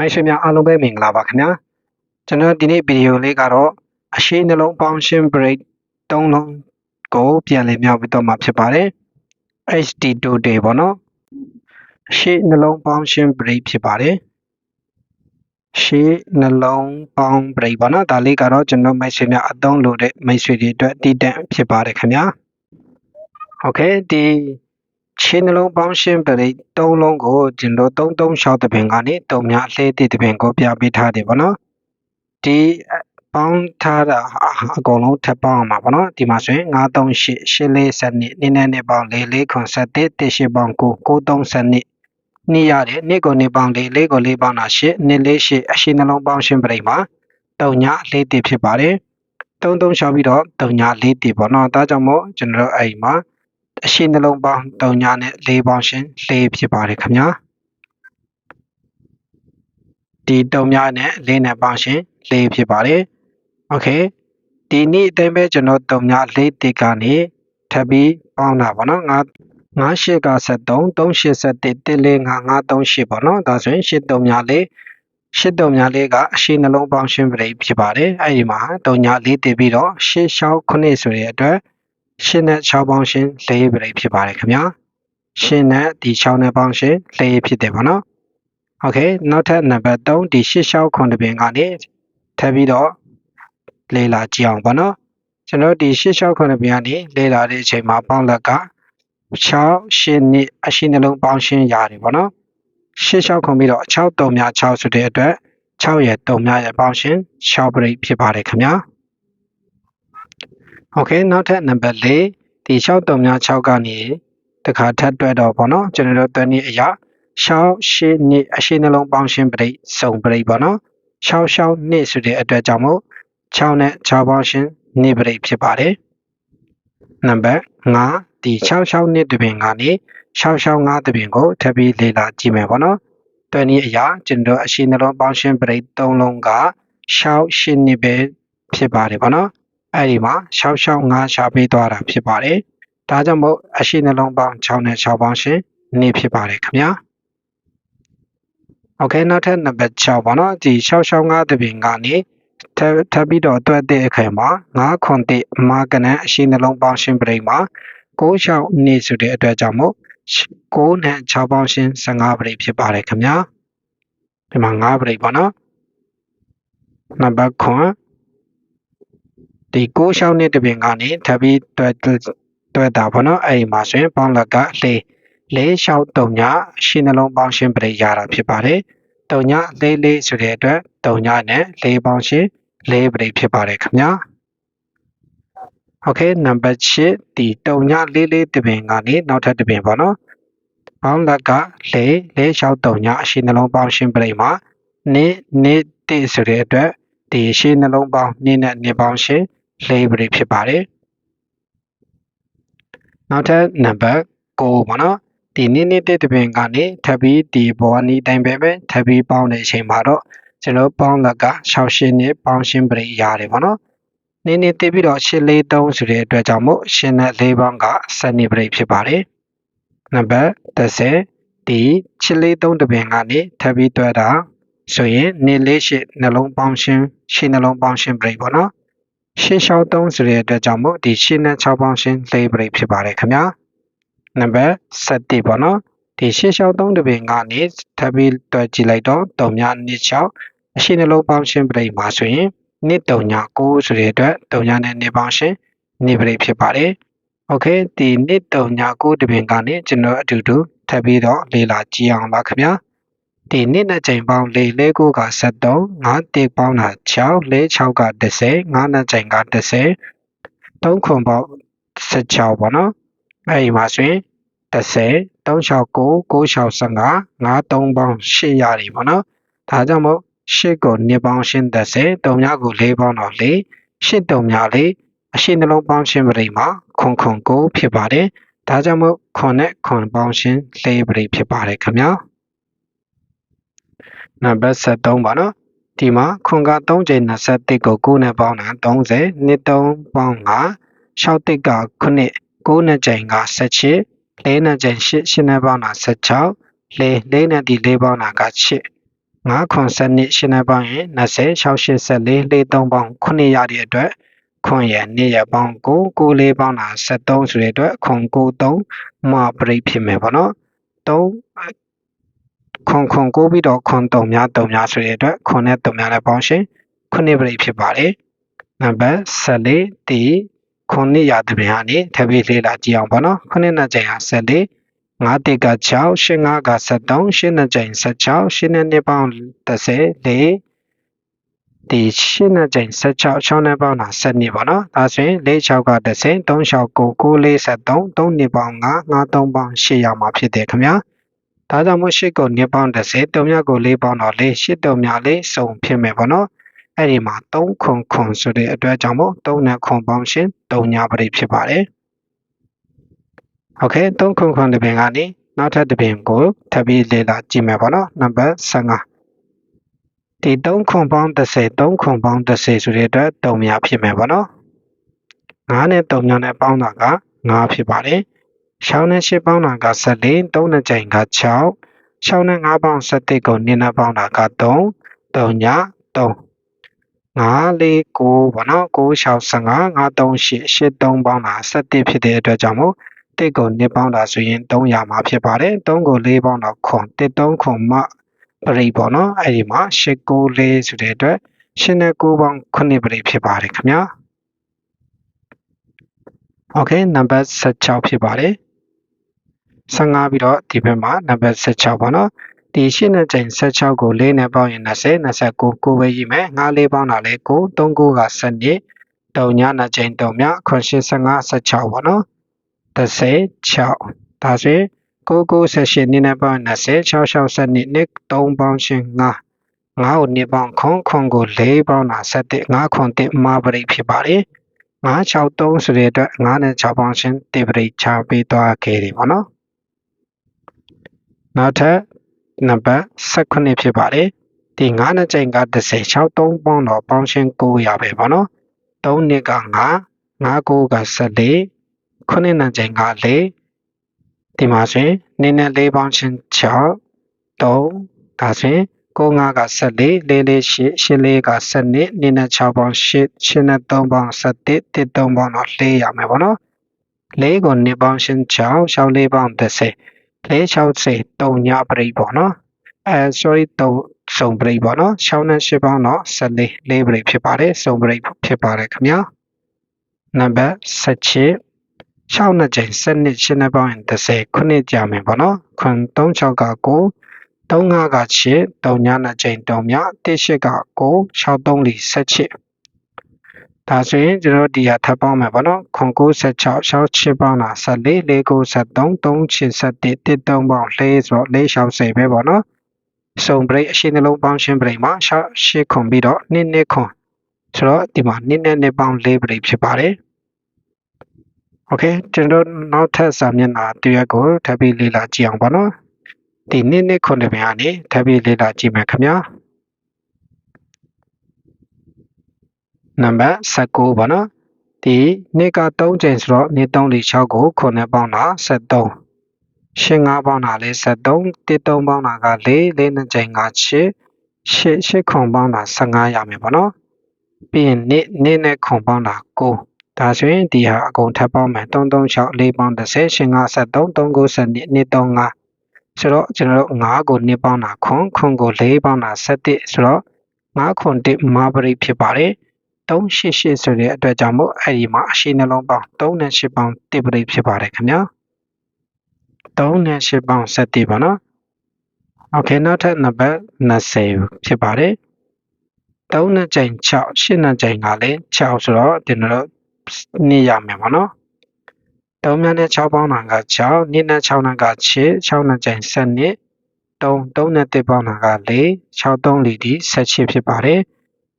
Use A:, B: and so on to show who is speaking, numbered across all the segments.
A: မိုင်းဆွေများအားလုံးပဲမင်္ဂလာပါခင်ဗျာကျွန်တော်ဒီနေ့ဗီဒီယိုလေးကတော့အရှိနှလုံးပေါင်းရှင်း break ၃လုံးကိုပြန်လည်မြောက်ပြီးတော့မှာဖြစ်ပါတယ် HD2 day ပေါ့နော်အရှိနှလုံးပေါင်းရှင်း break ဖြစ်ပါတယ်ရှေးနှလုံးပေါင်း break ပေါ့နော်ဒါလေးကတော့ကျွန်တော်မိတ်ဆွေများအသုံးလို့တဲ့မိတ်ဆွေတွေအတွက်တည်တံ့ဖြစ်ပါတယ်ခင်ဗျာโอเคဒီ ရှင်းနှလုံးပေါင်းရှင်းပရိတ်၃လုံးကိုကျွန်တော်336တပင်ကနေတုံများအသေးသေးတပင်ကိုပြပေးထားတယ်ဗောနော်ဒီပေါင်းထားတာအကုန်လုံးထပ်ပေါင်းအောင်ပါဗောနော်ဒီမှာဆိုရင်938 840နှစ်နည်းနည်းနဲ့ပေါင်း44ခွန်7 18ပေါင်း9 930နှစ်နှစ်ရတယ်နှစ်ကိုနှစ်ပေါင်း4 4ကို4ပေါင်းတာ8နှစ်4 8အရှိနှလုံးပေါင်းရှင်းပရိတ်မှာတုံညာ၄တည်ဖြစ်ပါတယ်33ရှောက်ပြီးတော့တုံညာ၄တည်ပေါ့နော်ဒါကြောင့်မို့ကျွန်တော်အဲ့ဒီမှာ အရှိနှလုံးပေါင်း3ညနဲ့4ပေါင်းရှင်4ဖြစ်ပါတယ်ခင်ဗျာဒီ3ညနဲ့4နဲ့ပေါင်းရှင်4ဖြစ်ပါတယ်โอเคဒီနေ့အတိုင်းပဲကျွန်တော်3ည4တိကနေထပ်ပြီးပေါင်းတာပေါ့နော်ငါ9 8က73 381 145 938ပေါ့နော်ဒါဆိုရင်8 3ည4ရှစ်တုံများလေးကအရှိနှလုံးပေါင်းရှင်းပရိဖြစ်ပါတယ်အဲ့ဒီမှာတုံညာလေးတည်ပြီးတော့ရှစ်ရှောက်ခုနှစ်ဆိုတဲ့အတွက် ရှင်းနဲ့6ပေါင်းရှင်း၄ပရိတ်ဖြစ်ပါတယ်ခင်ဗျာရှင်းနဲ့ဒီ6နဲ့ပေါင်းရှင်း၄ဖြစ်တယ်ပေါ့နော်โอเคနောက်ထပ်နံပါတ်3ဒီ8ရှောက်ခွန်တပင်ကနေထပ်ပြီးတော့လေ့လာကြည့်အောင်ပေါ့နော်ကျွန်တော်ဒီ8ရှောက်ခွန်တပင်ကနေလေ့လာတဲ့အချိန်မှာပေါင်းလက်က6ရှင်းနှစ်အရှင်းနှလုံးပေါင်းရှင်းရတယ်ပေါ့နော်8ရှောက်ခွန်ပြီးတော့6 3များ6ဆိုတဲ့အတွက်6ရဲ့3များရဲ့ပေါင်းရှင်း6ပရိတ်ဖြစ်ပါတယ်ခင်ဗျာ โอเคနောက်ထပ်နံပါတ်၄ဒီ6တုံများ6ကနေတခါထပ်တွဲတော့ပေါ့နော်ကျွန်တော်တို့တွဲနည်းအရာ6ရှင်းနှစ်အရှင်းနှလုံးပေါင်းရှင်းပရိတ်စုံပရိတ်ပေါ့နော်6 6နှစ်ဆိုတဲ့အတွက်ကြောင့်မို့6နဲ့6ပေါင်းရှင်းနှစ်ပရိတ်ဖြစ်ပါတယ်နံပါတ်5ဒီ6 6နှစ်တပင်ကနေ6 6 5တပင်ကိုထပ်ပြီးလေ့လာကြည့်မယ်ပေါ့နော်တွဲနည်းအရာကျွန်တော်အရှင်းနှလုံးပေါင်းရှင်းပရိတ်3လုံးက6ရှင်းနှစ်ပဲဖြစ်ပါတယ်ပေါ့နော် အဲ့ဒီမှာ665ရှာပေးသွားတာဖြစ်ပါတယ်။ဒါကြောင့်မို့အရှိနှလုံးပေါင်း6နဲ့6ပေါင်းရှင်နေဖြစ်ပါတယ်ခင်ဗျာ။ Okay နောက်ထပ်နံပါတ်6ပါနော်ဒီ665တပင်ကနေထပ်ပြီးတော့တွက်တဲ့အခါမှာ9ခွန်တိအမာကနန်အရှိနှလုံးပေါင်းရှင်ပြိမှာ96နေဆိုတဲ့အတွက်ကြောင့်မို့9နဲ့6ပေါင်းရှင်15ပြိဖြစ်ပါတယ်ခင်ဗျာ။ဒီမှာ9ပြိပါနော်။နံပါတ်9 ဒီ6 6နှစ်တပင်ကနေထပ်ပြီးတွဲတွဲတာပေါ့နော်အဲ့ဒီမှာဆိုရင်ပေါင်းလက်က၄၄6 3ညရှင်းနှလုံးပေါင်းရှင်းပရိရတာဖြစ်ပါတယ်3ည၄၄ဆိုတဲ့အတွက်3ညနဲ့၄ပေါင်းရှင်း၄ပရိဖြစ်ပါတယ်ခင်ဗျာโอเคနံပါတ်8ဒီ3ည၄၄တပင်ကနေနောက်ထပ်တပင်ပေါ့နော်ပေါင်းလက်က၄၄6 3ညအရှင်းနှလုံးပေါင်းရှင်းပရိမှာနေနေတိဆိုတဲ့အတွက်ဒီရှင်းနှလုံးပေါင်းနေနဲ့နေပေါင်းရှင်း library ဖြစ်ပါတယ်နောက်ထပ်နံပါတ်9ပေါ့နော်ဒီနေ့နေ့တဲ့တပင်ကနေထပ်ပြီးဒီဘောနီးတိုင်းပဲပဲထပ်ပြီးပေါင်းတဲ့အချိန်မှာတော့ကျွန်တော်ပေါင်းလက်က6ရှင်းနဲ့ပေါင်းရှင်းပရိရတယ်ပေါ့နော်နေ့နေ့တည်ပြီးတော့ရှင်းလေး3ဆိုတဲ့အတွက်ကြောင့်မို့ရှင်းနဲ့၄ပေါင်းကစနေပရိဖြစ်ပါတယ်နံပါတ်30ဒီရှင်းလေး3တပင်ကနေထပ်ပြီးတွဲတာဆိုရင်နေ့လေးရှင်းနှလုံးပေါင်းရှင်းရှင်းနှလုံးပေါင်းရှင်းပရိပေါ့နော် ရှင်းရှောင်း3ဆိုတဲ့အတွက်ကြောင့်မို့ဒီရှင်းနဲ့6ပေါင်းရှင်း၄ပရိဖြစ်ပါတယ်ခင်ဗျာနံပါတ်7ပေါ့နော်ဒီရှင်းရှောင်း3တပင်ကနေထပ်ပြီးတွက်ကြည့်လိုက်တော့3ည2 6အရှင်းနှလုံးပေါင်းရှင်းပရိမှာဆိုရင်နှစ်3ည9ဆိုတဲ့အတွက်3ညနဲ့2ပေါင်းရှင်းနေပရိဖြစ်ပါတယ်โอเคဒီနှစ်3ည9တပင်ကနေကျွန်တော်အတူတူထပ်ပြီးတော့လေ့လာကြည့်အောင်ပါခင်ဗျာ ဒီနှစ်နဲ့ချိန်ပေါင်း၄၄၉က73 5တိပေါင်းတာ6 4 6က30 5နဲ့ချိန်က30 3ခွန်ပေါင်း16ပေါ့နော်အဲ့ဒီမှာဆိုရင်30 369 965 53ပေါင်း8ရတယ်ပေါ့နော်ဒါကြောင့်မို့8ကို2ပေါင်းရှင်း30 3များကို4ပေါင်းတော့4 8 3များ4အရှင်းနှလုံးပေါင်းရှင်းပရိမှာခွန်ခွန်9ဖြစ်ပါတယ်ဒါကြောင့်မို့ခွန်နဲ့ခွန်ပေါင်းရှင်း4ပရိဖြစ်ပါတယ်ခင်ဗျာ နံပါတ်73ပါနော်ဒီမှာခွန်က3ချိန်21ကို9နဲ့ပေါင်းတာ30နှစ်3ပေါင်း5 6တိတ်က9 9နဲ့ချိန်က18 4နဲ့ချိန်8 8နဲ့ပေါင်းတာ16 4 4နဲ့ဒီ4ပေါင်းတာက8 9ခွန်7နှစ်ရှင်းနေပေါင်းရင်20 684လေး3ပေါင်း9ရတဲ့အတွက်ခွန်ရ2ရပေါင်း9 9လေးပေါင်းတာ73ဆိုတဲ့အတွက်ခွန်93မပရိဖြစ်မယ်ပေါ့နော်3 ခွန်ခွန်9ပြီးတော့ခွန်3များ3များဆိုတဲ့အတွက်ခွန်နဲ့3များလည်းပေါင်းရှင်9ပရိဖြစ်ပါတယ်နံပါတ်14ဒီခွန်နှစ်ရာတပင်ဟာနေထပ်ပြီးလေးလာကြည့်အောင်ပေါ့နော်ခုနှစ်နှစ်ချိန်ဟာ14 5တိက6 8 5က73 8နှစ်ချိန်16 8နှစ်နှစ်ပေါင်း30 4ဒီ8နှစ်ချိန်16 6နှစ်ပေါင်းတာ7နှစ်ပေါ့နော်ဒါဆိုရင်4 6က30 3 6 9 9 4 73 3နှစ်ပေါင်း9 9 3ပေါင်း8ရောက်မှာဖြစ်တယ်ခင်ဗျာ ဒါကြောင့်မို့8ကိုနှစ်ပေါင်း30 3မြကို4ပေါင်းတော့4 8တုံမြ4စုံဖြစ်မယ်ပေါ့နော်အဲ့ဒီမှာ3ခွန်ခွန်ဆိုတဲ့အတွက်ကြောင့်မို့3နဲ့ခွန်ပေါင်းရှင်3ညာပရိဖြစ်ပါတယ်โอเค3ခွန်ခွန်တစ်ပင်ကနေနောက်ထပ်တစ်ပင်ကိုထပ်ပြီးလေ့လာကြည့်မယ်ပေါ့နော်နံပါတ်15ဒီ3ခွန်ပေါင်း30 3ခွန်ပေါင်း30ဆိုတဲ့အတွက်3များဖြစ်မယ်ပေါ့နော်9နဲ့3များနဲ့ပေါင်းတာက9ဖြစ်ပါတယ် ရှောင်းနဲ့၈ပေါင်းတာက14 3နဲ့ကြိမ်က6ရှောင်းနဲ့9ပေါင်း17ကို2နဲ့ပေါင်းတာက3 3ည3 5 4 9ဘောနော်9 6 15 5 3 8 8 3ပေါင်းတာ17ဖြစ်တဲ့အတွက်ကြောင့်မို့တစ်ကို2ပေါင်းတာဆိုရင်300မှာဖြစ်ပါတယ်3ကို4ပေါင်းတော့ခွန်1 3ခွန်မှပရိပေါ့နော်အဲ့ဒီမှာ8 9 4ဆိုတဲ့အတွက်8နဲ့9ပေါင်း9ပရိဖြစ်ပါတယ်ခင်ဗျာ Okay number 16ဖြစ်ပါတယ် 15ပြီးတော့ဒီဘက်မှာနံပါတ်16ပေါ့နော်ဒီရှင်းတဲ့ချိန်16ကို4နဲ့ပေါင်းရင်20 29 9ပဲရေးမယ်5လေးပေါင်းတာလဲ9 3 9က7တုံညနာချိန်တုံမြခွန်85 16ပေါ့နော်36ဒါဆိုရင်998နည်းနဲ့ပေါင်း20 660နှစ်နှစ်3ပေါင်းရှင်9 9ကိုနှစ်ပေါင်းခွန်ခွန်ကို4ပေါင်းတာ7 9ခွန်1မပရိဖြစ်ပါတယ်963ဆိုတဲ့အတွက်9နဲ့6ပေါင်းရှင်တေပရိချပေးသွားခဲ့တယ်ပေါ့နော် နောက်ထပ်နံပါတ်18ဖြစ်ပါတယ်ဒီ9နဲ့ချိန်က30 63ပေါင်းတော့ပေါင်းရှင်900ပဲပေါ့နော်3နှစ်က9 9 9က14ခုနှစ်နဲ့ချိန်က4ဒီမှာဆိုရင်နင်းနဲ့4ပေါင်းရှင်6 3ဒါဆိုရင်9 5က14 4 4 8 8 4က7နင်းနဲ့6ပေါင်း8 8နဲ့3ပေါင်း7 1 3ပေါင်းတော့4ရမယ်ပေါ့နော်4ကို2ပေါင်းရှင်6 6 4ပေါင်း30 460 3ညပရိပေါ့နော်အဲ sorry 3စုံပရိပေါ့နော်6နဲ့8ပေါင်းတော့14 4ပရိဖြစ်ပါတယ်စုံပရိဖြစ်ပါတယ်ခင်ဗျာနံပါတ်17 6နှစ်ချိန်7နှစ်8နှစ်ပေါင်းရင်30ခုနှစ်ကြာမယ်ပေါ့နော်ခွန်36က9 35က8 3ညနှစ်ချိန်3ည18က9 63လီ18 ဒါဆိုရင်ကျွန်တော်ဒီဟာထပ်ပေါင်းမယ်ပေါ့နော်ခွန်96 68ပေါင်းတာ14 493 387 13ပေါင်း4ဆိုတော့460ပဲပေါ့နော်စုံဘရိတ်အရှင်းနှလုံးပေါင်းရှင်းဘရိတ်မှာ8ခွန်ပြီးတော့2နှစ်ခွန်ဆိုတော့ဒီမှာ2နဲ့2ပေါင်း4ဘရိတ်ဖြစ်ပါတယ်โอเคကျွန်တော်နောက်ထပ်စာမျက်နှာတရက်ကိုထပ်ပြီးလေ့လာကြည့်အောင်ပါနော်ဒီနှစ်နှစ်ခုနှစ်ပြန်ကနေထပ်ပြီးလေ့လာကြည့်မယ်ခင်ဗျာ နံပါတ်19ပါနော်ဒီနှစ်က3ချိန်ဆိုတော့နှစ်3လေး6ကိုခုနှစ်ပေါင်းတာ73ရှင်း5ပေါင်းတာလေး73တစ်3ပေါင်းတာက4 4နှစ်ချိန်က6 8 8ခွန်ပေါင်းတာ15ရမယ်ပေါ့နော်ပြီးရင်နှစ်နှစ်နဲ့ခွန်ပေါင်းတာ9ဒါဆိုရင်ဒီဟာအကုန်ထပ်ပေါင်းမယ်336 4ပေါင်း30ရှင်53 392နှစ်35ဆိုတော့ကျွန်တော်တို့9ကိုနှစ်ပေါင်းတာခွန်ခွန်ကို4ပေါင်းတာ7ဆိုတော့9ခွန်1မာပရိဖြစ်ပါတယ် 388ဆိုတဲ့အတွက်ကြောင့်မို့အဲ့ဒီမှာအရှိနှလုံးပေါင်း3နဲ့8ပေါင်း1ပရိဖြစ်ပါတယ်ခင်ဗျာ3နဲ့8ပေါင်း7ပါနော်โอเคနောက်ထပ်နံပါတ်20ဖြစ်ပါတယ်3နဲ့ချိန်6 8နဲ့ချိန်ကလည်း6ဆိုတော့ကျွန်တော်တို့နေရမယ်ပေါ့နော်3မြနဲ့6ပေါင်းတာက6နှစ်နဲ့6နဲ့က6 6နဲ့ချိန်7နှစ်3 3နဲ့1ပေါင်းတာက4 6 3လီဒီ18ဖြစ်ပါတယ်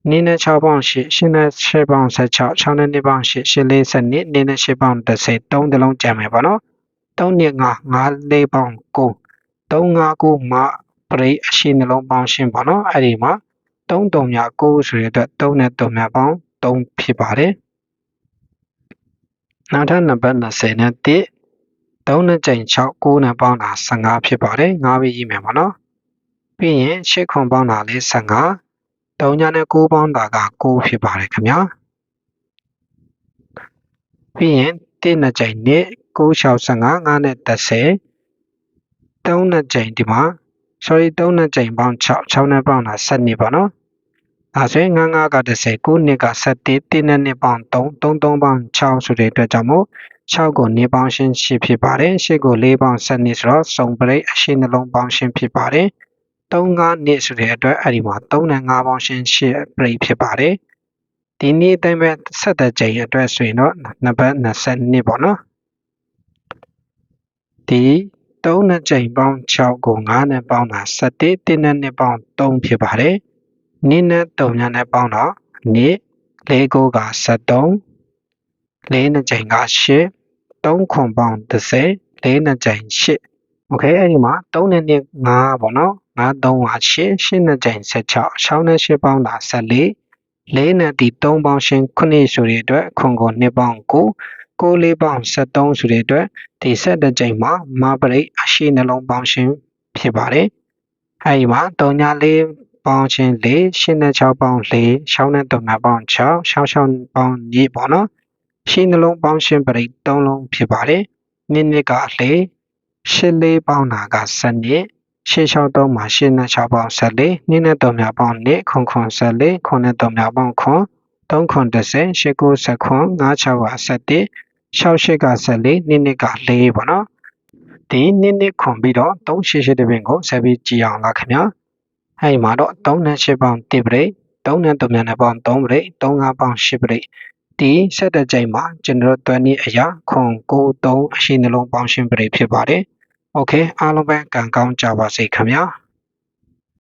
A: နှစ်နဲ့6ပေါင်း8 8နဲ့6ပေါင်း16 6နဲ့2ပေါင်း8 8 4 7နှစ်နှစ်နဲ့8ပေါင်း30 3တလုံးကျန်မယ်ပေါ့နော်3နှစ်5 5 4ပေါင်း9 3 5 9မှာပရိအရှိနှလုံးပေါင်းရှင်းပေါ့နော်အဲ့ဒီမှာ3 3ည9ဆိုတဲ့အတွက်3နဲ့3များပေါင်း3ဖြစ်ပါတယ်နောက်ထပ်နံပါတ်20နဲ့1 3နဲ့ချိန်6 9နဲ့ပေါင်းတာ15ဖြစ်ပါတယ်9ပဲရေးမယ်ပေါ့နော်ပြီးရင်ရှစ်ခွန်ပေါင်းတာလေး15 တုံးညာနဲ့9ပေါင်းတာက9ဖြစ်ပါတယ်ခင်ဗျာပြီးရင်1နှစ်ကြိမ်နဲ့9 6 15 9နဲ့30 3နှစ်ကြိမ်ဒီမှာ sorry 3နှစ်ကြိမ်ပေါင်း6 6နဲ့ပေါင်းတာ7ပေါ့နော်အဲဆိုရင်9 9က30 9နှစ်က7 1နဲ့နှစ်ပေါင်း3 3 3ပေါင်း6ဆိုတဲ့အတွက်ကြောင့်မို့6ကိုနေပေါင်းရှင်း8ဖြစ်ပါတယ်8ကို4ပေါင်း7နှစ်ဆိုတော့စုံပရိတ်အရှိနှလုံးပေါင်းရှင်းဖြစ်ပါတယ် 35နှစ်ဆိုတဲ့အတွက်အဲ့ဒီမှာ3နဲ့5ပေါင်းရှင်းရှင်းပြိဖြစ်ပါတယ်ဒီနေ့တိုင်းပဲဆက်တဲ့ချိန်အတွက်ဆိုရင်တော့နံပါတ်22ပေါ့နော်ဒီ3နဲ့ချိန်ပေါင်း6ကို9နဲ့ပေါင်းတာ17တင်းနဲ့နှစ်ပေါင်း3ဖြစ်ပါတယ်နင်းနဲ့3ညနဲ့ပေါင်းတော့နေ့၄ကိုက73 4နဲ့ချိန်က8 3ခွန်ပေါင်း30 4နဲ့ချိန်8 okay အဲ့ဒီမှာ3နဲ့5ပေါ့နော် 5 3က8 8နဲ့ကြိမ်16 6နဲ့8ပေါင်းတာ14 4နဲ့ဒီ3ပေါင်းရှင်း9ဆိုတဲ့အတွက်ခွန်ကို2ပေါင်း9 9 4ပေါင်း73ဆိုတဲ့အတွက်ဒီဆက်တဲ့ကြိမ်မှာမပရိတ်အရှိနှလုံးပေါင်းရှင်းဖြစ်ပါတယ်အဲဒီမှာ3ည4ပေါင်းရှင်း4 8နဲ့6ပေါင်း4 6နဲ့3ပေါင်း6 6 6ပေါင်း2ပေါ့နော်ရှိနှလုံးပေါင်းရှင်းပရိတ်3လုံးဖြစ်ပါတယ်နစ်နစ်က4 8 4ပေါင်းတာက7 နှစ်ရှေ့6သုံးမှာရှေ့နဲ့6ပေါင်း14နှင်းနဲ့3များပေါင်း2ခွန်ခွန်14ခွန်နဲ့3များပေါင်းခွန်3ခွန်30 8 9 10ခွန်9 6က17 6 8က14နှင်းနှစ်က4ပေါ့နော်ဒီနှင်းနှစ်ခွန်ပြီးတော့3 8 8တပင်ကိုဆက်ပြီးကြည့်အောင်လားခင်ဗျာအဲဒီမှာတော့3နဲ့8ပေါင်း1ပရိတ်3နဲ့3များနဲ့ပေါင်း3ပရိတ်3 5ပေါင်း8ပရိတ်ဒီဆက်တဲ့ကြိမ်မှာကျွန်တော်တို့တွန်းနည်းအရာခွန်9 3အရှိနှလုံးပေါင်းရှင်းပရိတ်ဖြစ်ပါတယ် ။ Okay အားလုံးပဲကံကောင်းကြပါစေခင်ဗျာ။